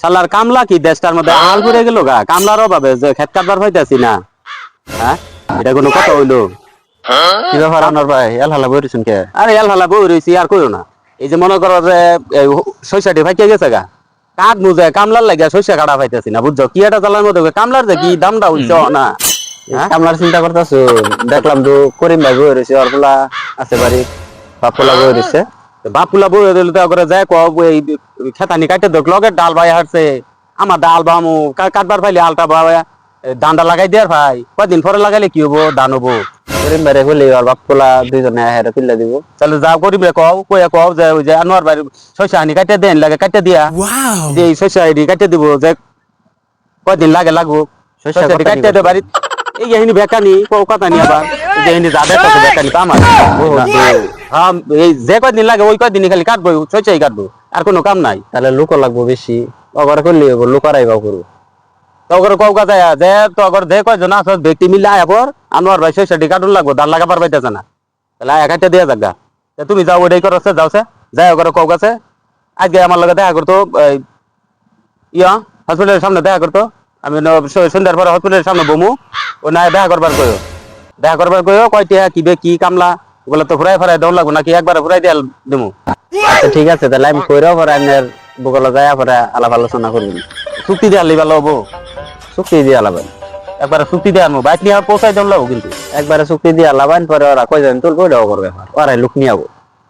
শালার কামলা কি? দেশটার মধ্যে হাল করে গেল গা। কামলার অভাবে খেত কাটবার পাইতাছি না। হ্যাঁ? এটা কোনো কথা হইল? কি ব্যাপার ভাই? এল হালা বইরেছেন কে? আরে এল হালা বই রয়েছি আর কইও না। এই যে মনে করো যে ফাইকে গেছে গা। কাঠ মুজে কামলার লাগে কাটা পাইতেছি না, বুঝছ? কি একটা জ্বালার মধ্যে কামলার যে কি দামটা উঠছ না। হ্যাঁ? কামলার চিন্তা করতেছো? দেখলাম তো করিম ভাই বই রয়েছে অরপোলা আছে বাড়ি বাপলা বই রয়েছে বাপুলা বই দিল তো করে যায় কব এই খেতানি কাটতে দেখ লগের ডাল ভাই হাঁটছে আমার ডাল বামু কা- কাটবার পাইলে আলটা বা দান্ডা লাগাই দেয়ার ভাই। কয়দিন পরে লাগাইলে কি হব? ধান হব। করিম ভাই হলে আর বাপলা দুইজনে হেরে তুলে দিব। তাহলে যা করিব রে কও কইয়া কও যে ওই যে আনোয়ার ভাই শস্য হানি কাটতে দেন লাগে কাটতে দিয়া। যে এই শস্য হানি কাটতে দিব যে কয়দিন লাগে লাগবো শস্য কাটতে দে বাড়ি এই হিনি বেকানি কও কথা নি আবার। যে হিনি যা দেখো বেকানি কাম আছে হ্যাঁ এই যে কয়দিন লাগে ওই কয়দিন খালি কাটবো শস্যই কাটবো। আর কোনো কাম নাই। তাহলে লোক লাগবো বেশি। অগর করলে হইব লোক আরাইবা করব তগর কও কথা যে তগর যে কয়জন আছে ব্যক্তি মিলে আয়া পর আনোয়ার ভাই শস্য কাটুন লাগবো দান লাগাবার পাইতেছে না। তাহলে আয়া কাটতে দিয়া যাগা তা তুমি যাও ওইটাই করো যাওছে যাই ওগর কও কাছে আজকে আমার লগে দেখা করতো ইয়া হসপিটালের সামনে দেখা করতো। আমি সন্ধ্যার পরে হসপিটালের সামনে বমু। ও না দেখা করবার কইও দেখা করবার কইও কয়টা কি বে কি কামলা। ওগুলো তো ফুরাই ফুরাই দৌড় লাগবো নাকি একবার ফুরাই দিয়ে দেবো আচ্ছা ঠিক আছে তাহলে আমি কইরাও পরে আপনার বগলে যায় পরে আলাপ আলোচনা করবেন চুক্তি দিয়ে আনলি ভালো হব। চুক্তি দিয়ে আলাবেন একবার চুক্তি দিয়ে আনব। বাইক নিয়ে পৌঁছাই দৌড় লাগবো কিন্তু। একবারে চুক্তি দিয়ে আলাবান পরে ওরা কই যাবেন তুলবো ওটাও করবে ওরাই লোক নিয়ে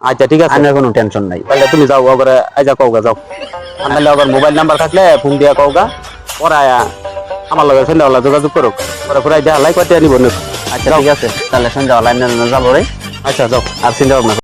আচ্ছা ঠিক আছে। আনের কোনো টেনশন নাই। তাহলে তুমি যাও ওগরে আইজা কওগা যাও। আনলে ওগর মোবাইল নাম্বার থাকলে ফোন দিয়া কওগা। ওরা আমার লগে সন্ধ্যাবেলা যোগাযোগ করুক। ওরা ফুরাই দেওয়া লাই কয়টা নিব আচ্ছা ঠিক আছে। তাহলে সন্ধ্যা লাইনে যাব রে। আচ্ছা যাও আর চিন্তা ভাবনা